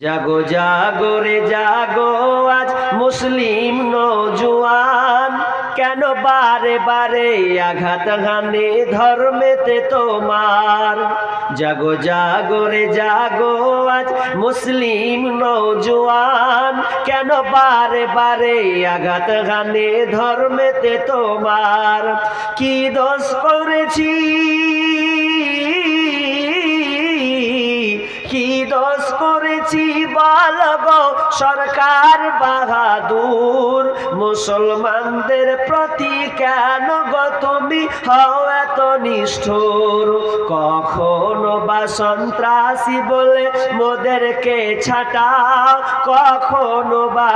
জাগো জাগো রে, জাগো আজ মুসলিম নজুয়ান কেন বারে বারে আঘাত হানে ধর্মেতে তোমার? জাগো জাগো রে, জাগো আজ মুসলিম নজুয়ান কেন বারে বারে আঘাত হানে ধর্মেতে তোমার? কি দোষ করেছি করেছি বলব সরকার বাহাদুর। মুসলমানদের প্রতি কেন তুমি হও এত নিষ্ঠুর? কখনো বা সন্ত্রাসী বলে মোদেরকে ছাটাও, কখনো বা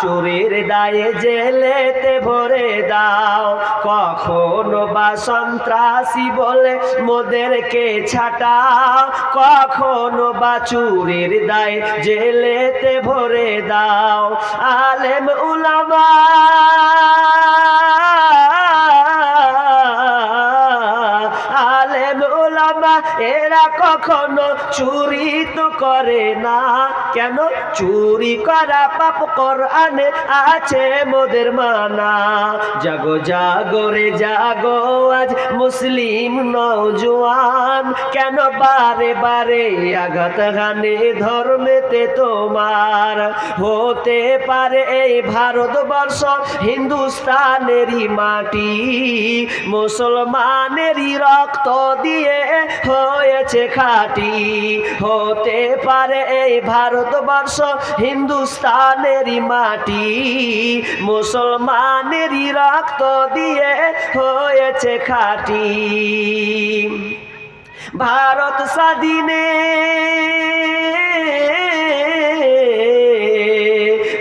চুরির দায়ে জেলেতে ভরে দাও। কখনো বা সন্ত্রাসী বলে মোদেরকে ছাটাও, কখনো বা চুরির দায়ে জেলেতে ভরে দাও। আলেম উলামা আলেম উলামা এরা কখনো চুরি তো করে না। কেন? চুরি করা পাপ কোরআনে আছে মোদের মানা। জাগো জাগো রে, জাগো আজ মুসলিম নৌজওয়ান কেন বারে বারে আঘাত হানে ধর্মেতে তোমার? হতে পারে এই ভারতবর্ষ হিন্দুস্তানেরই মাটি, মুসলমানেরই রক্ত দিয়ে হয়েছে খাটি। হতে পারে এই ভারতবর্ষ হিন্দুস্তানেরই মাটি, মুসলমানেরই রক্ত দিয়ে হয়েছে খাটি। ভারত স্বাধীনে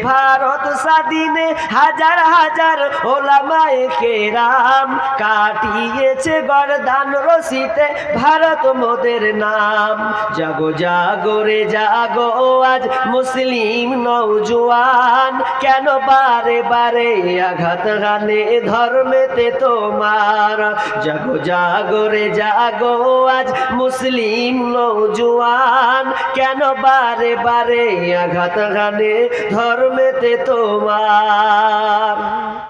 ভারত স্বাধীনে হাজার হাজার ওলামায়ে কেরাম কাটিয়েছে গরদান রশিতে ভারত মোদের নাম। জাগো জাগো রে, জাগো, আজ মুসলিম নৌজওয়ান কেন বারে বারে আঘাত গানে ধর্মেতে তোমার? জাগো জাগো রে, জাগো, আজ মুসলিম নৌজওয়ান কেন বারে বারে আঘাত গানে ধর্মেতে তোমার।